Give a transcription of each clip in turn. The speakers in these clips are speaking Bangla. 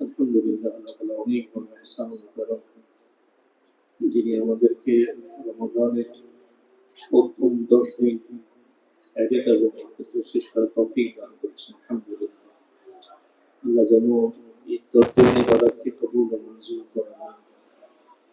বড় ইহসান যিনি আমাদেরকে প্রথম দশ শেষ করার তৌফিক দান করেছেন আল্লাহ যেন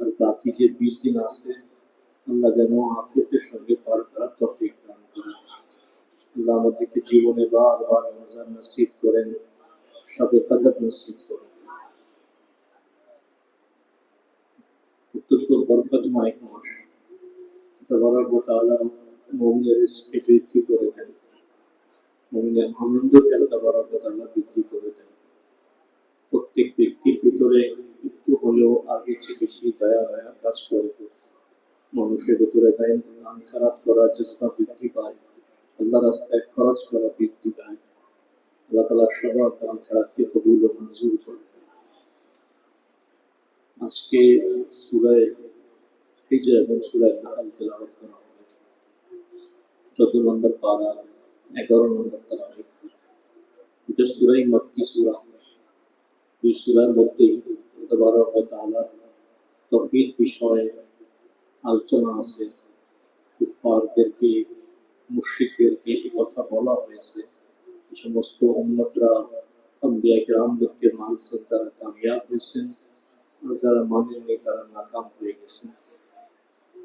আর বাকি যে বিশ দিন আছে, আল্লাহ যেন আফিয়তের সঙ্গে পার করার তৌফিক দান করেন। আল্লাহ আমাদেরকে জীবনে বারবার রমজান নসিব করেন সবে কদর নসিব করেন। অত্যন্ত বরকতময় মাস তবরক ও তাআলা মুমিনের বৃদ্ধি করে দেন। মুমিনের আনন্দকে আল্লাহ তবরক বৃদ্ধি করে দেন? প্রত্যেক ব্যক্তির ভিতরে একটু হলেও আগে চেয়ে বেশি দয়া মায়া কাজ করে। মানুষের ভিতরে দান দান খারাপ করার চেষ্টা বৃদ্ধি পায়। আল্লাহ রাস্তায় খরচ করা বৃদ্ধি পায়। আল্লাহ তালা সবার দান খারাপকে কবুল ও মঞ্জুর করে। আজকে সুরায় হিজা এবং সুরায় নাহাল তেলাওয়াত করা হবে চোদ্দ নম্বর পারা এগারো নম্বর তারাবি এটা সুরাই মক্কি সুরা এই সুরার মধ্যেই তবারক ওয়া তাআলার তৌহিদ বিষয়ে আলোচনা আছে কুফফারদেরকে মুশরিকদেরকে এই কথা বলা হয়েছে এই সমস্ত উম্মতরা আম্বিয়া কেরামদেরকে মানছেন তারা কামিয়াব হয়েছেন আর যারা মানেননি তারা নাকাম হয়ে গেছেন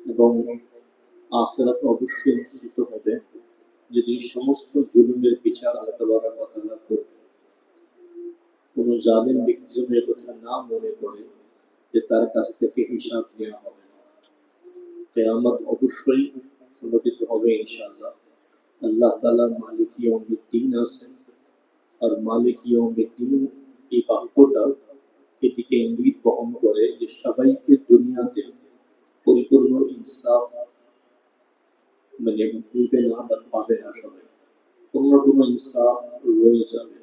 এবং আখেরাত অবশ্যই নিশ্চিত হবে যদি সমস্ত জুলুমের বিচার আল্লাহ তাবারক ওয়া করবে কোন ব্যক্তি যেন কথা না মনে করে যে তার কাছ থেকে হিসাব নেওয়া হবে। না কেয়ামত অবশ্যই সংগঠিত হবে ইনশাআল্লাহ। আল্লাহ তাআলার মালিক ইয়াউমিদ্দিন আছেন। আর মালিক ইয়াউমিদ্দিন এই বাক্যটা এটিকে ইঙ্গিত বহন করে যে সবাইকে দুনিয়াতে পরিপূর্ণ ইনসাফ মানে মিলবে না বা পাবে না সবাই। কোনো কোনো ইনসাফ রয়ে যাবে।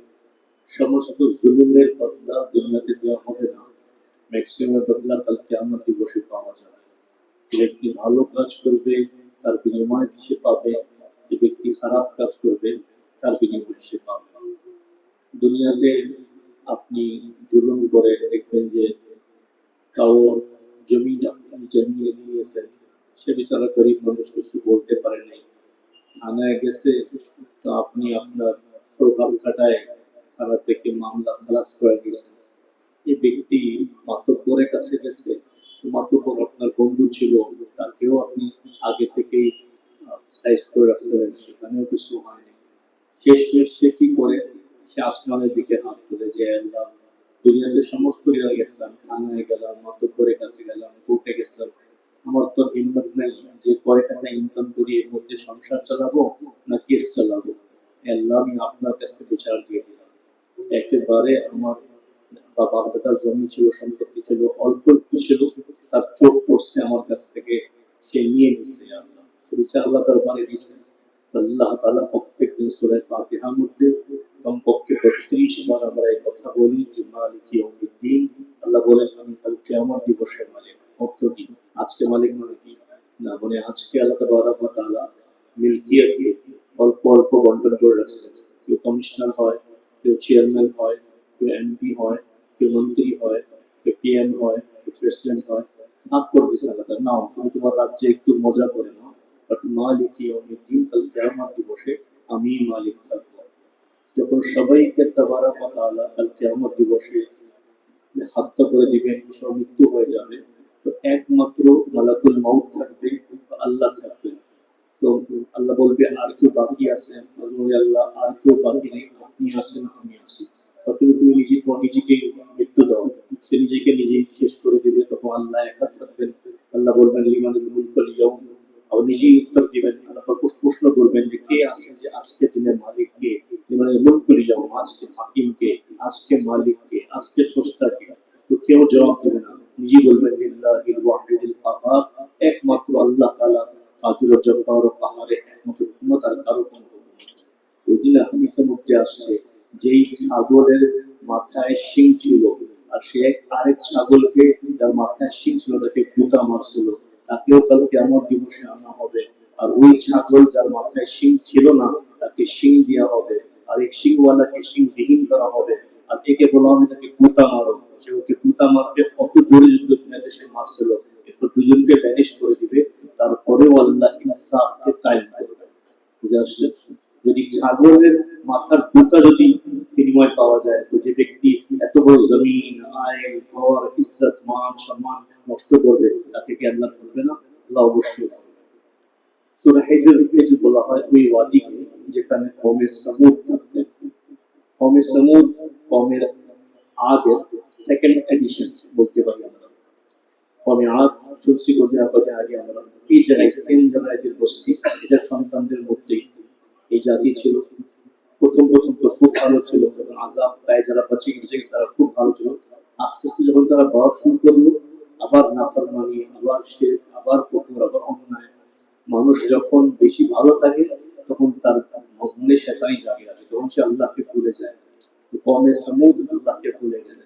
সমস্ত জুলুমের বদলা দুনিয়াতে দেওয়া হবে না। ম্যাক্সিমাম বদলা কালকে আমার দিবসে পাওয়া যাবে। ব্যক্তি ভালো কাজ করবে, তার বিনিময় সে পাবে। যে ব্যক্তি খারাপ কাজ করবে, তার বিনিময় সে পাবে। দুনিয়াতে আপনি জুলুম করে দেখবেন যে কাউ জমি আপনি জমিয়ে নিয়েছেন। সে বেচারা গরিব মানুষ কিছু বলতে পারে নাই। থানায় গেছে, তো আপনি আপনার প্রভাব খাটায় থানা থেকে মামলা খালাস করে গেছেন এই ব্যক্তি মাত্র মাতব্বরের কাছে গেছে। তো মাতব্বর আপনার বন্ধু ছিল, তাকেও আপনি আগে থেকেই সাইজ করে রাখছিলেন। সেখানেও কিছু হয়নি শেষ শেষ সে কি করে সে আসমানের দিকে হাত তুলে যে, আল্লাহ, দুনিয়াতে সমস্ত জায়গায় গেছিলাম, থানায় গেলাম, মাতব্বরের কাছে গেলাম, কোর্টে গেছিলাম। আমার তো হিম্মত নেই যে কয় টাকা ইনকাম করি, এর মধ্যে সংসার চালাবো না কেস চালাবো। আল্লাহ, আমি আপনার কাছে বিচার দিয়ে দিলাম। একেবারে আমার বা বাপদাদার জমি ছিল, সম্পত্তি ছিল, অল্প একটু ছিল, তার চোখ পড়ছে আমার কাছ থেকে। সে নিয়ে নিছে আল্লাহ। বিচার আল্লাহ দরবারে দিছে। আল্লাহ তাআলা প্রত্যেক দিন সূরা ফাতিহার মধ্যে কমপক্ষে বত্রিশ বার আমরা এই কথা বলি যে মালিক ইয়াউমিদ্দিন। আল্লাহ বলেন, আমি কাল কিয়ামত দিবসের মালিক, অর্থ কি? আজকে মালিক মানে কি? না মানে আজকে আল্লাহ তাবারক ওয়া তাআলা মিলকিয়াতকে অল্প অল্প বন্টন করে রাখছেন। কেউ কমিশনার হয়, কেউ চেয়ারম্যান হয়, কেউ এমপি হয়, কেউ মন্ত্রী হয়, কেউ পিএম হয়, কেউ প্রেসিডেন্ট হয়। ভাগ করে দিচ্ছে আল্লাহ। নাও তুমি তোমার রাজ্যে একটু মজা করে নাও। দিবসে আমি মালিক থাকব। যখন সবাইকে কাল দিবসে করে দিবেন সব মৃত্যু হয়ে যাবে তো একমাত্র মালাকুল মাউত থাকবে আল্লাহ থাকবে। তো আল্লাহ বলবে আর কেউ বাকি আছে? বলবে, আল্লাহ আর কেউ বাকি নেই আপনি আছেন আমি আছি। তখন তুমি নিজে নিজেকে মৃত্যু দাও সে নিজেকে নিজেই শেষ করে দিবে তখন আল্লাহ একা থাকবেন। আল্লাহ বলবেন আবার নিজেই উত্তর দিবেন আল্লাহ প্রশ্ন- প্রশ্ন করবেন যে কে আছেন যে আজকে দিনের মালিক কে লিমান মুলকুল ইয়াউম আজকে হাকিম কে আজকে মালিক কে আজকে স্রষ্টা কে তো কেউ জবাব দেবে না। নিজেই বলবেন একমাত্র আল্লাহ তাআলা কাদির জব্বার ও কাহারে একমাত্র হুকুমত আর কারও কোনো হুকুমত নেই। ওই দিন হাদিসের মধ্যে আসছে, যেই ছাগলের মাথায় শিং ছিল, আর সে আরেক ছাগলকে যার মাথায় শিং ছিল, তাকে গুতা মারছিল। তাকেও কালকে আমার দিবসে আনা হবে। আর ওই ছাগল যার মাথায় শিং ছিল না, তাকে শিং দেওয়া হবে। আর এই শিংওয়ালাকে শিংবিহীন করা হবে। আর একে বলা হবে তাকে কুতা মারো সে ওকে কুতা মারবে অত জোরে যুদ্ধ দুনিয়াতে সে মারছিল। এরপর দুজনকে ব্যানিশ করে দিবে। তারপরেও আল্লাহ ইনসাফকে কায়েম করবে বুঝে যদি ছাগলের মাথার কুতা যদি বিনিময় পাওয়া যায়, তো যে ব্যক্তি এত বড় জমিন আয় ঘর, ইজ্জত, মান, সম্মান নষ্ট করবে, তাকে কি আল্লাহ করবে না? আল্লাহ অবশ্যই। সূরা হিজর হিজর বলা হয় ওই ওয়াদিকে যেখানে কমে সমুদ থাকতেন কমে সমুদ কমের আগের সেকেন্ড এডিশন বলতে পারি আমরা। কমে আগ আগে আমরা এই জায়গায় এদের সন্তানদের মধ্যেই এই জাতি ছিল। প্রথম প্রথম তো খুব ভালো ছিল, যখন আজাব যারা গেছে, তারা খুব ভালো ছিল। আস্তে আস্তে যখন তারা বড় শুরু করল, আবার নাফরমানি, আবার সে আবার কুফর, আবার অন্যায়। মানুষ যখন বেশি ভালো থাকে তখন তার মনে সেটাই জাগে আসে তখন সে আল্লাহকে ভুলে যায় কমে সমুদ আল্লাহকে ভুলে গেলে।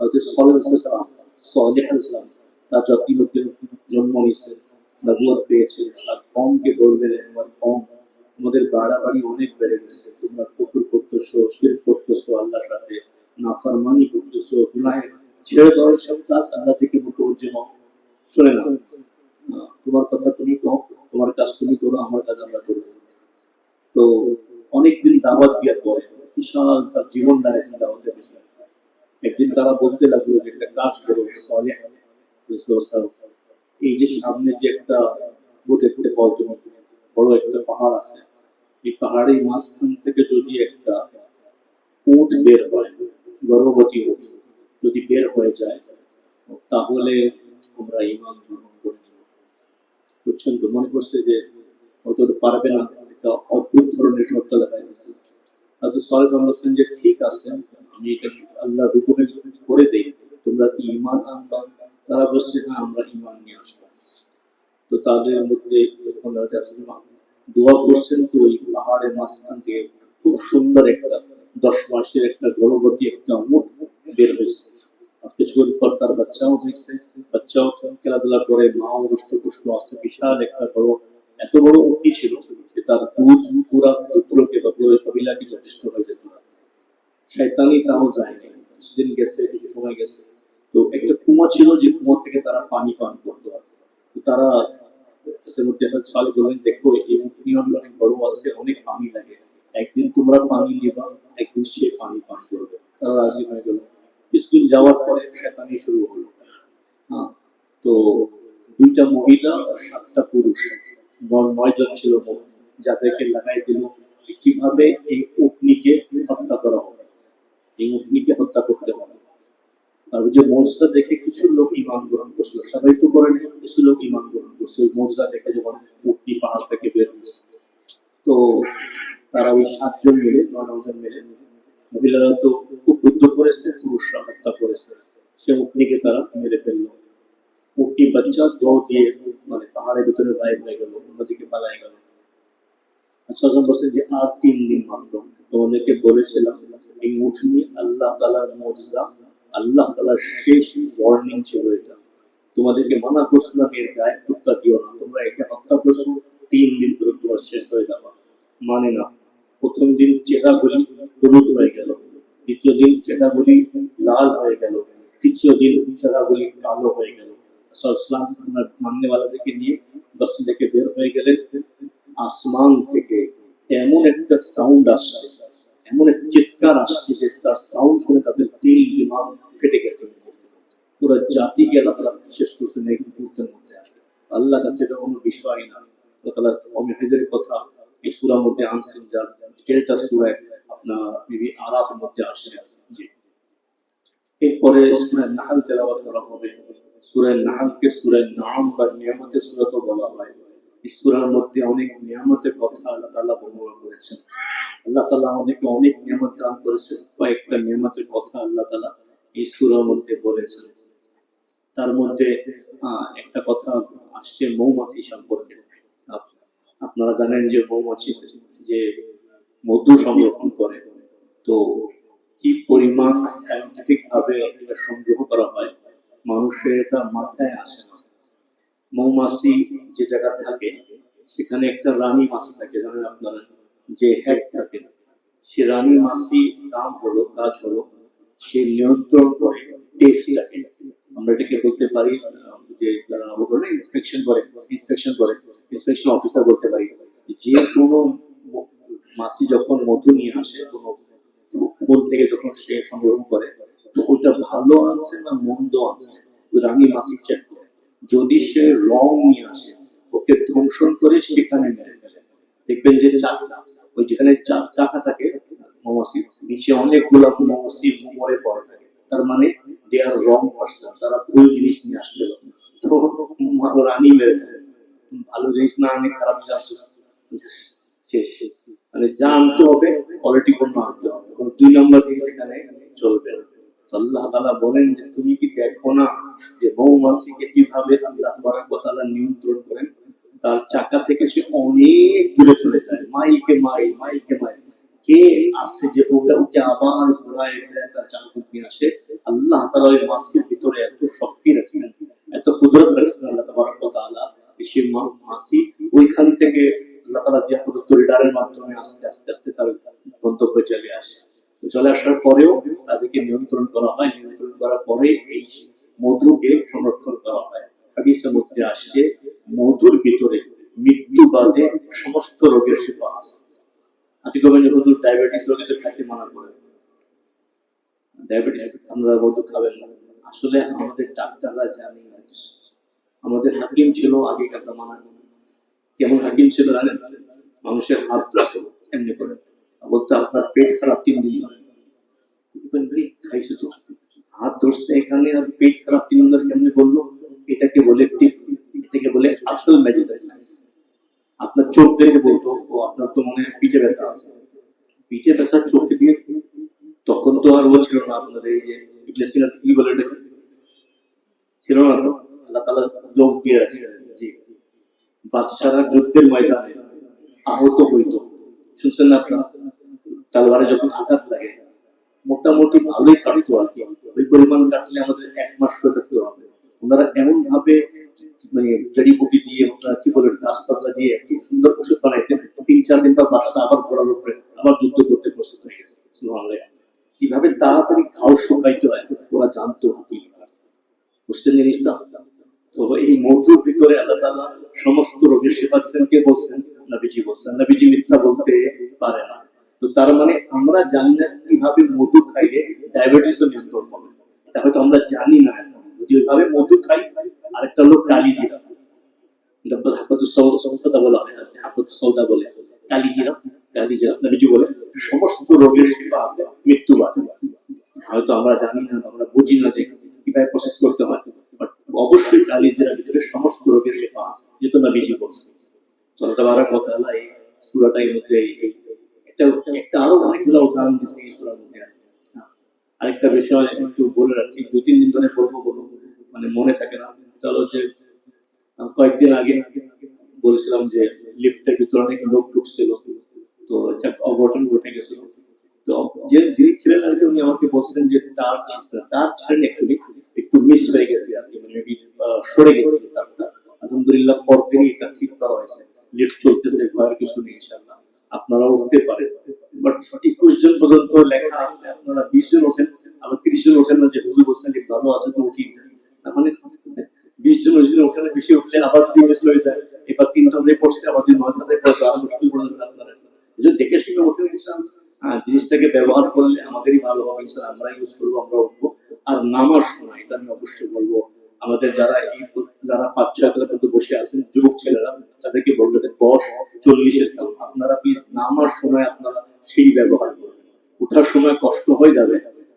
হয়তো সলেহ সালাম সলেহ ইসলাম তার জাতি মধ্যে জন্ম নিচ্ছে নবুয়ত পেয়েছে, আর কমকে বলবেন আমার কম আমাদের বাড়াবাড়ি অনেক বেড়ে গেছে, তোমরা কুফুর করতেছো শির করতেছো, আল্লাহর সাথে নাফরমানি করতেছো, গুনাহে ছেড়ে দাও সব কাজ আল্লাহ থেকে মুতওয়াজ্জিহ হও শুনে না। তোমার কথা তুমি কও তোমার কাজ তুমি করো, আমার কাজ আমরা করব। তো অনেকদিন দাওয়াত দেওয়ার পরে বিশাল তার জীবন দাঁড়িয়েছে দাওয়াতের বিষয়ে একদিন তারা বলতে লাগল যে একটা কাজ করো এই যে সামনে যে একটা ও দেখতে পাওয়া তুমি বড় একটা পাহাড় আছে, এই পাহাড়ের মাঝখান থেকে যদি একটা উট বের হয়, গর্ভবতী উট, যদি বের হয়ে যায়, তাহলে আমরা ইমান গ্রহণ করে নিব। বুঝছেন তো? মনে করছে যে হয়তো পারবে না। একটা অদ্ভুত ধরনের শর্ত দেখা যাচ্ছে হয়তো সরে বলছেন যে ঠিক আছে, আমি এটা আল্লাহ হুকুমে করে দেই, তোমরা কি ইমান আনবা? তারা বলছে, না, আমরা ইমান নিয়ে আসব তো তাদের মধ্যে দোয়া করছেন তো ওই পাহাড়ের মাঝখান থেকে খুব সুন্দর একটা দশ মাসের একটা গর্ভবতী একটা মুখ বের হয়েছে। কিছুক্ষণ পর তার বাচ্চাও হয়েছে। বাচ্চাও খেলাধুলা করে মাও রুষ্ট পুষ্ট আছে, বিশাল একটা বড় এত বড় উঠি ছিল যে তার দুধ পুরা পুত্রকে বা পুরো কবিলাকে যথেষ্ট হয়ে যেত। শয়তানি তাও যায়নি কিছুদিন গেছে, কিছু সময় গেছে। তো একটা কুয়া ছিল যে কুয়া থেকে তারা পানি পান করতে। তারা সাল বললেন দেখো, এই অনেক বড় অনেক পানি লাগে। একদিন তোমরা পানি নেবা, একদিন সে পানি পান করবে। তারা রাজি হয়ে গেল। কিছুদিন যাওয়ার পরে শয়তানি শুরু হলো। হ্যাঁ তো দুইটা মহিলা আর সাতটা পুরুষ। নয় ছিল যাদেরকে লাগাই দিল, কীভাবে এই উটনিকে হত্যা করা হবে? এই উটনিকে হত্যা করতে হবে। আর যে মোর্চা দেখে কিছু লোক ইমান গ্রহণ করছিল, সবাই তো করেনি কিছু লোক ইমান গ্রহণ করছে ওই মোর্চা দেখে যখন উটনি পাহাড় থেকে বের হয়েছে, তো তারা ওই সাতজন মিলে নয় নজন মিলে, মহিলারা তো খুব যুদ্ধ করেছে, পুরুষরা হত্যা করেছে। সে উটনিকে তারা মেরে ফেলল। উটনি বাচ্চা দৌড় দিয়ে মানে পাহাড়ের ভিতরে বাইর হয়ে গেল, অন্যদিকে পালায় গেল। আচ্ছা বলছে যে, আর তিন দিন মাত্র। তোমাদেরকে বলেছিলাম, এই উঠনি আল্লাহ তালার মজা আল্লাহ তালার শেষ ওয়ার্নিং ছিল এটা। তোমাদেরকে মানা করছিলাম, এর গায়ে হত্যা দিও না। তোমরা একে হত্যা করছ, তিন দিন ধরে তোমার শেষ হয়ে যাবা। মানে না, প্রথম দিন চেহারাগুলি হলুদ হয়ে গেল, দ্বিতীয় দিন চেহারাগুলি লাল হয়ে গেল, তৃতীয় দিন চেহারাগুলি কালো হয়ে গেল। সাল্লাম মাননে ওয়ালাদেরকে নিয়ে থেকে বের হয়ে গেলেন। আসমান থেকে এমন একটা সাউন্ড আসছে, এমন এক চিৎকার আসছে যে তার সাউন্ড শুনে তাদের ফেটে গেছে। পুরো শেষ করছেন এই মুহূর্তের মধ্যে। আল্লাহ কাছে এটা কোনো বিষয় না। তাআলা কমে হাজারের কথা এই সূরার মধ্যে আনছেন, যার ডিটেলটা সূরায় আপনার বিবি আরাফের মধ্যে আসছে। এরপরে সূরা নাহল করা হবে। সূরা নাহলকে সূরা নাম বা নিয়ামতের সূরা বলা হয়। এই সূরার মধ্যে অনেক নিয়ামতের কথা আল্লাহ তাআলা বর্ণনা করেছেন। আল্লাহ তাআলা আমাদেরকে অনেক নিয়ামত দান করেছেন। কয়েকটা নিয়ামতের কথা আল্লাহ তাআলা এই সূরার মধ্যে বলেছেন। তার মধ্যে একটা কথা আসছে মৌমাছি সম্পর্কে। আপনারা জানেন যে মৌমাছি যে মধু সংরক্ষণ করে, তো কি পরিমাণ সাইন্টিফিক ভাবে সংগ্রহ করা হয়? মানুষের এটা মাথায় আসে না। মৌমাছি যে জায়গা থাকে, সেখানে একটা রানী মাছি থাকে, জানেন আপনারা? যে হেড থাকে। সে রানী মাছি কাম হলো, কাজ হলো, সে নিয়ন্ত্রণ করে টেস্টটাকে আমরা এটাকে বলতে পারি, যে অবকরণে ইন্সপেকশন করে ইন্সপেকশন করে ইন্সপেকশন অফিসার বলতে পারি। যে কোনো মাসি যখন মধু নিয়ে আসে, কোনো ফুল থেকে যখন সে সংগ্রহ করে তো ওইটা ভালো আছে না মন্দ আছে? রানী মাসি চেক করে যদি সে রং নিয়ে আসে, ওকে ধ্বংসন করে সেখানে মেরে ফেলে। দেখবেন যে চাকা ওই যেখানে চা- চাকা থাকে, মৌমাছি, নিচে অনেকগুলো মরে পড়ে থাকে। তার মানে রং পার্সন তারা ভুল জিনিস নিয়ে আসছিল তো রানী মেরে ফেলে। ভালো জিনিস না আনে, খারাপ জিনিস আসছে। শেষ। মানে যা আনতে হবে কোয়ালিটি পণ্য আনতে হবে। দুই নম্বর থেকে সেখানে চলবে না। আল্লাহ তাআলা বলেন যে, তুমি কি দেখো না যে মৌমাছিকে কীভাবে আল্লাহ তাআলা নিয়ন্ত্রণ করেন? তার চাকা থেকে সে অনেক দূরে চলে যায়। মাইলকে মাইল মাইলকে মাইল। কে আসে যে ওটা ওকে আবার ঘোরায় ফেরায় তার চাকা নিয়ে আসে? আল্লাহ তাআলা ওই মাছের ভিতরে এত শক্তি রাখছেন, এত কুদরত রাখছেন আল্লাহ তাবারক যে সে মা- মাছি ওইখান থেকে আল্লাহ তালা যে প্রদত্ত রিডারের মাধ্যমে আস্তে আস্তে আস্তে তার গন্তব্যে চলে আসে। চলে আসার পরেও তাদেরকে নিয়ন্ত্রণ করা হয়। নিয়ন্ত্রণ করার পরে এই মধুকে সংরক্ষণ করা হয়। হাদিসের মধ্যে আসছে মধুর ভিতরে মৃত্যু বাদে সমস্ত রোগের আছে আপনি ডায়াবেটিস রোগীদের খাইতে মানা ডায়াবেটিস আমরা মধু খাবেন না। আসলে আমাদের ডাক্তাররা জানে আমাদের হাকিম ছিল, আগেকার জামানায় কেমন হাকিম ছিল জানেন? মানুষের হাত এমনি করে। বলতো আপনার পেট খারাপ তিন দিন খাইছো তো হাত ধরছে এখানে আর পেট খারাপ তিন দিন কেমনি বলল এটাকে বলে এটাকে বলে আসল মেডিকেল সায়েন্স আপনার চোখ দেখে বলতো, ও, আপনার তো মনে পিঠে ব্যথা আছে। পিঠে ব্যথা চোখে দিয়ে তখন তো আর ও ছিল না আপনার এই যে কি বলে ছিল না তো? আল্লাহ তাআলা লোক দিয়ে রাখছে জি। বাদশারা যুদ্ধের ময়দানে আহত হইতো। শুনছেন না আপনারা? তালবারে যখন আঘাত লাগে, মোটামুটি ভালোই কাটতো আর কি। ওই পরিমাণ কাটলে আমাদের এক মাস শুয়ে থাকতে হবে। ওনারা এমন ভাবে মানে জড়িবুটি দিয়ে, ওনারা কি বলে দিয়ে কি সুন্দর ওষুধ বানাইতেন, তিন চার দিন বাদশা আবার ঘোড়ার উপরে আবার যুদ্ধ করতে প্রস্তুত হয়ে কীভাবে তাড়াতাড়ি ঘাও শুকাইতে হয় ওরা জানতো কি। বুঝছেন জিনিসটা তো এই মধুর ভিতরে আল্লাহ তাআলা সমস্ত রোগের সেবা দিচ্ছেন। কে বলছেন? নবীজি বলছেন। নবীজি মিথ্যা বলতে পারে না। তো তার মানে আমরা জানি না কীভাবে মধু খাইলে ডায়াবেটিস নিয়ন্ত্রণ হবে এটা হয়তো আমরা জানি না যদি ওইভাবে মধু খাই, আরেকটা কালিজিরা। এটা তো হাফাতুস সৌদা সৌদা বলা বলে, কালিজিরা কালিজিরা নবীজি বলে? সমস্ত রোগের সেবা আছে, মৃত্যুবাদ। হয়তো আমরা জানি না, আমরা বুঝি না যে কীভাবে প্রসেস করতে হয় অবশ্যই কালিজিরার ভিতরে সমস্ত রোগের সেবা আছে যেহেতু নবীজি বলছে পারার কথা এই সুরাটার মধ্যে এই- একটা একটা আরও অনেকগুলো উদাহরণ হ্যাঁ। আরেকটা বিষয় একটু বলে দু, তিন দিন ধরে বলব বলব। মানে মনে থাকে না। যে কয়েকদিন আগে যে, লিফটের ভিতরে অনেক লোক ঢুকছিল। তো একটা অঘটন ঘটে গেছিল। তো যে, যিনি ছিলেন আর উনি আমাকে বলছেন যে, তার তার ছিলেন একটু মিস হয়ে গেছে আর কি। মানে সরে গেছিল তারটা। আলহামদুলিল্লাহ, পরদিনই এটা ঠিক করা হয়েছে। লিফট চলতেছে, ভয়ের কিছু নেই আপনারা উঠতে পারেন। বাট একুশ জন পর্যন্ত লেখা আছে, আপনারা বিশ জন ওঠেন, আবার তিরিশ জন ওঠেন না যে হুজুর লিফট ভালো আছে তো উঠি। তার মানে বিশ জন ওই জন্য ওখানে বেশি উঠলে আবার যদি মিস হয়ে যায়। এবার তিনটাতে পড়ছে, আবার যদি নয়টাতে পড়ছে আরও মুশকিল পড়ে যাবে আপনারা। জন্য দেখে শুনে ওঠেন ইনশাআল্লাহ। হ্যাঁ জিনিসটাকে ব্যবহার করলে আমাদেরই ভালো হবে ইনশাআল্লাহ আমরা ইউজ করব, আমরা উঠবো। আর নামার সময় এটা আমি অবশ্যই বলব। আমাদের যারা এই যারা পাঁচ ছয় তলা পর্যন্ত বসে আছেন, যুবক ছেলেরা, তাদেরকে বলব যে দশ চল্লিশের দাম আপনারা প্লিজ নামার সময় আপনারা সেই ব্যবহার করবেন উঠার সময় কষ্ট হয়ে যাবে।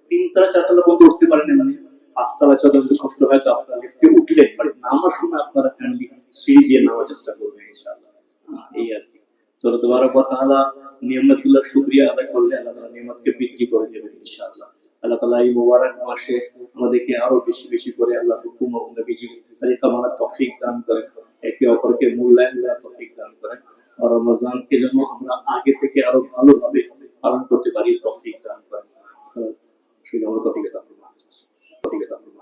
তিনতলা চারতলা পর্যন্ত উঠতে পারেন মানে পাঁচতলা ছতলা যদি কষ্ট হয় তো আপনারা লিফটে উঠলে পারে, নামার সময় আপনারা কাইন্ডলি সিঁড়ি দিয়ে নামার চেষ্টা করবেন ইনশাআল্লাহ। এই আর কি। তো তোমার কথা আল্লাহ নিয়ামতগুলার আদায় করলে আল্লাহ নিয়ামতকে বৃদ্ধি করে দেবেন ইনশাআল্লাহ। আল্লাহ তাআলা এই মোবারক মাসে আমাদেরকে আরও বেশি বেশি করে আল্লাহ হুকুম ও নবীজি তারিকা মানার তফিক দান করেন। একে অপরকে মূল্যায়ন দেওয়ার তফিক দান করেন। আর রমজানকে যেন আমরা আগে থেকে আরও ভালোভাবে পালন করতে পারি, তফিক দান করেন। সেই তফিকে তৌফিক করুন